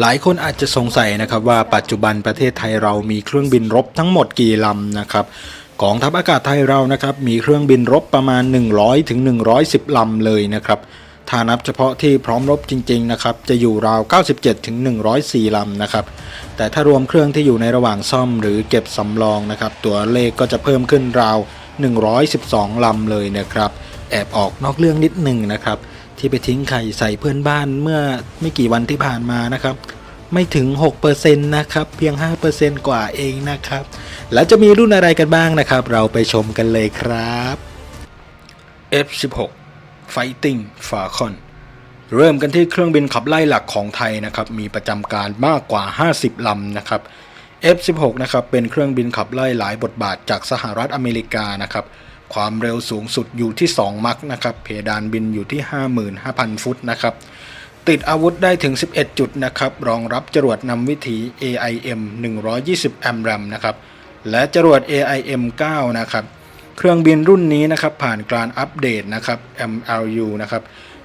หลายคนอาจจะสงสัยนะครับว่าปัจจุบันประเทศไทยเรามีเครื่องบินรบทั้งหมดกี่ลำนะครับกองทัพอากาศไทยเรานะครับมีเครื่องบินรบประมาณ 100ถึง110 ลำเลยนะครับถ้านับเฉพาะที่พร้อมรบจริงๆนะครับจะอยู่ราว 97ถึง104 ลำนะครับแต่ถ้ารวมเครื่องที่อยู่ในระหว่างซ่อมหรือเก็บสำรองนะครับตัวเลขก็จะเพิ่มขึ้นราว 112 ลำเลยนะครับแอบออกนอกเรื่องนิดหนึ่งนะครับ ที่ไปทิ้งไข่ใส่เพื่อนบ้านเมื่อไม่กี่วันที่ผ่านมานะครับ ไม่ถึง 6%นะครับ เพียง 5%กว่าเองนะครับ แล้วจะมีรุ่นอะไรกันบ้างนะครับ เราไปชมกันเลยครับ F16 Fighting Falcon เริ่มกันที่เครื่องบินขับไล่หลักของไทยนะครับ มีประจำการมากกว่า 50 ลำนะครับ F16 นะครับ เป็นเครื่องบินขับไล่หลายบทบาทจากสหรัฐอเมริกานะครับ ความเร็วสูงสุดอยู่ที่ 2 มัคนะครับ เพดานบินอยู่ที่ 55,000 ฟุตนะครับติดอาวุธได้ถึง 11 จุดนะครับ รองรับจรวดนำวิถี AIM 120 AMRAM นะครับ และจรวด AIM 9 นะครับ เครื่องบินรุ่นนี้นะครับผ่านการอัปเดตนะครับ MLU นะครับ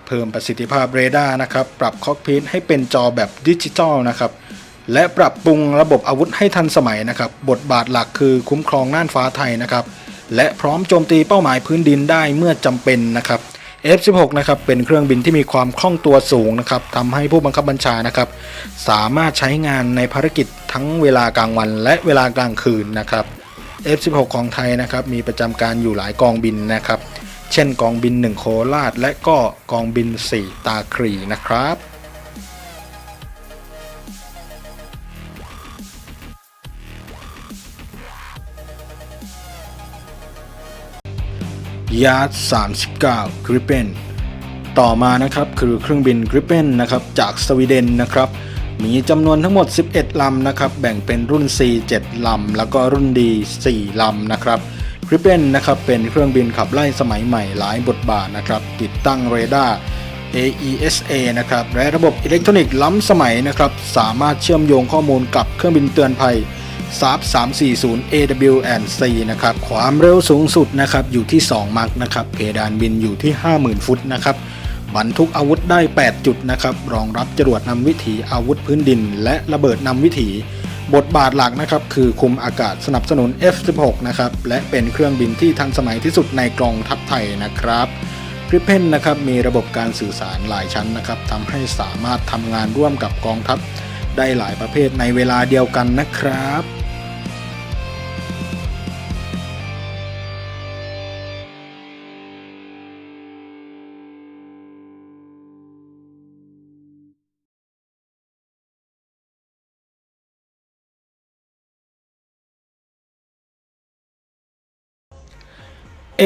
เพิ่มประสิทธิภาพเรดาร์นะครับ ปรับคอกพิทให้เป็นจอแบบดิจิทัลนะครับ และปรับปรุงระบบอาวุธให้ทันสมัยนะครับ บทบาทหลักคือคุ้มครองน่านฟ้าไทยนะครับ และพร้อมโจมตีเป้าหมายพื้นดินได้เมื่อจำเป็นนะครับ F16 นะครับเป็นเครื่องบินที่มีความคล่องตัวสูงนะครับทำให้ผู้บังคับบัญชานะครับสามารถใช้งานในภารกิจทั้งเวลากลางวันและเวลากลางคืนนะครับ F16 ของไทยนะครับมีประจำการอยู่หลายกองบินนะครับ เช่นกองบิน 1 โคราชและก็กองบิน 4 ตาครีนะครับ ยาร์ด39 Gripen ต่อมานะครับคือเครื่องบิน Gripen นะครับจากสวีเดนนะครับมีจำนวนทั้งหมด 11 ลำนะครับแบ่งเป็นรุ่น C 7 ลำ แล้วก็รุ่น D 4 ลำนะครับ Gripen นะครับเป็นเครื่องบินขับไล่สมัยใหม่หลายบทบาทนะครับติดตั้งเรดาร์ AESA นะครับและระบบอิเล็กทรอนิกส์ล้ำสมัยนะครับสามารถเชื่อมโยงข้อมูลกับเครื่องบินเตือนภัย s a p 340 AWNC นะครับ ความเร็วสูงสุดนะครับอยู่ที่ 2 มักนะครับ เพดานบินอยู่ที่ 50,000 ฟุตนะครับ บรรทุกอาวุธได้ 8 จุดนะครับ รองรับจรวดนำวิถีอาวุธพื้นดิน และระเบิดนำวิถีบทบาทหลักนะครับคือคุมอากาศสนับสนุน F16 นะครับ และเป็นเครื่องบินที่ทันสมัยที่สุดในกองทัพไทยนะครับกริเพนนะครับมีระบบการสื่อสารหลายชั้นนะครับทำให้สามารถทำงานร่วมกับกองทัพ ได้หลายประเภทในเวลาเดียวกันนะครับ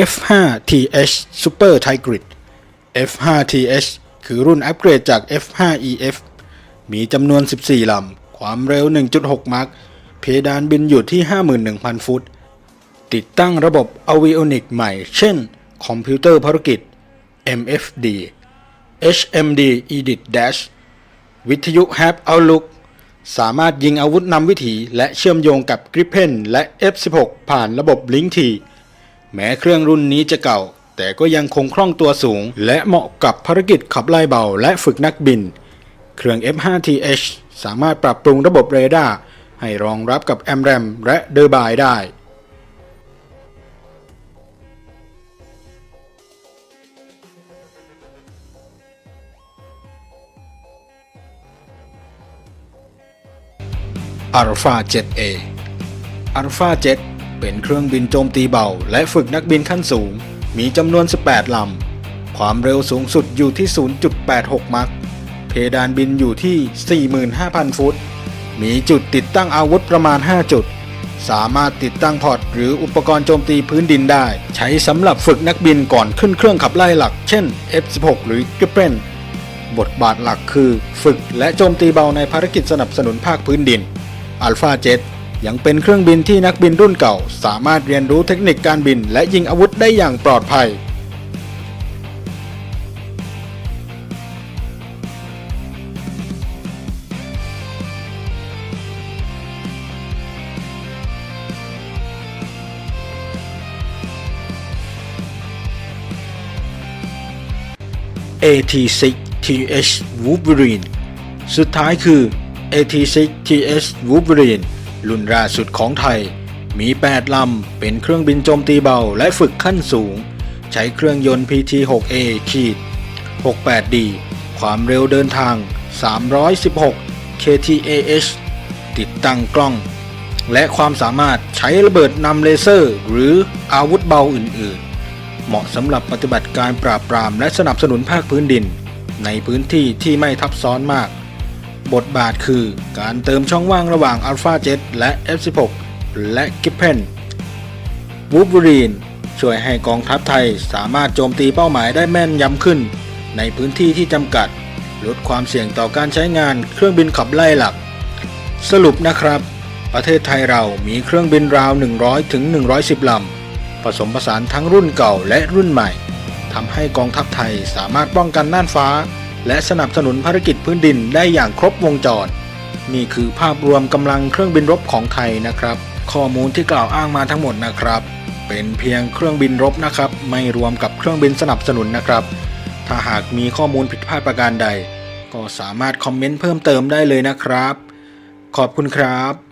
F5TH Super Tigris F5TH คือรุ่นอัปเกรดจาก F5EF มีจำนวน 14 ลำ ความเร็ว 1.6 มัค เพดานบินอยู่ที่ 51,000 ฟุต ติดตั้งระบบ Avionics ใหม่ เช่น คอมพิวเตอร์ภารกิจ MFD HMD Edit Dash วิทยุ Have Outlook สามารถยิงอาวุธนำวิถีและเชื่อมโยงกับ Gripen และ F16 ผ่านระบบ Link T แม้เครื่องรุ่นนี้จะเก่า แต่ก็ยังคงคล่องตัวสูง และเหมาะกับภารกิจขับไล่เบาและฝึกนักบิน เครื่อง F5TH สามารถปรับปรุงระบบเรดาร์ให้รองรับกับ AMRAM และเดอร์บายได้ Alpha Jet A Alpha Jet เป็นเครื่องบินโจมตีเบา และฝึกนักบินขั้นสูง มีจำนวน 18 ลำ ความเร็วสูงสุดอยู่ที่ 0.86 มัค เพดานบินอยู่ที่ 45,000 ฟุต มีจุดติดตั้งอาวุธประมาณ 5 จุด สามารถติดตั้งพอร์ตหรืออุปกรณ์โจมตีพื้นดินได้ ใช้สำหรับฝึกนักบินก่อนขึ้นเครื่องขับไล่หลัก เช่น F16 หรือ Gripen บทบาทหลักคือฝึกและโจมตีเบาในภารกิจสนับสนุนภาคพื้นดิน Alpha Jet ยังเป็นเครื่องบินที่นักบินรุ่นเก่า สามารถเรียนรู้เทคนิคการบิน และยิงอาวุธได้อย่างปลอดภัย AT6 TH Wolverine สุดท้ายคือ AT6 TS Wolverine รุ่นล่าสุดของไทย มี 8 ลำ เป็นเครื่องบินโจมตีเบาและฝึกขั้นสูง ใช้เครื่องยนต์ PT6A ขีด 68D ความเร็วเดินทาง 316 kTAH ติดตั้งกล้อง และความสามารถใช้ระเบิดนำเลเซอร์ หรืออาวุธเบาอื่น ๆ เหมาะสำหรับปฏิบัติการปราบปรามและสนับสนุนภาคพื้นดิน ในพื้นที่ที่ไม่ทับซ้อนมาก บทบาทคือการเติมช่องว่างระหว่าง Alpha Jet และ F16 และ Gripen วูบ e รีนช่วยให้กองทัพไทยสามารถโจมตีเป้าหมายได้แม่นยำขึ้น ในพื้นที่ที่จำกัด ลดความเสี่ยงต่อการใช้งานเครื่องบินขับไล่หลัก สรุปนะครับ ประเทศไทยเรามีเครื่องบินราว 100ถึง110 ลำ ผสมผสานทั้งรุ่นเก่าและรุ่นใหม่ทำให้กองทัพไทยสามารถป้องกันน่านฟ้า และสนับสนุนภารกิจพื้นดินได้อย่างครบวงจร นี่คือภาพรวมกำลังเครื่องบินรบของไทยนะครับ ข้อมูลที่กล่าวอ้างมาทั้งหมดนะครับ เป็นเพียงเครื่องบินรบนะครับ ไม่รวมกับเครื่องบินสนับสนุนนะครับ ถ้าหากมีข้อมูลผิดพลาดประการใด ก็สามารถคอมเมนต์เพิ่มเติมได้เลยนะครับ ขอบคุณครับ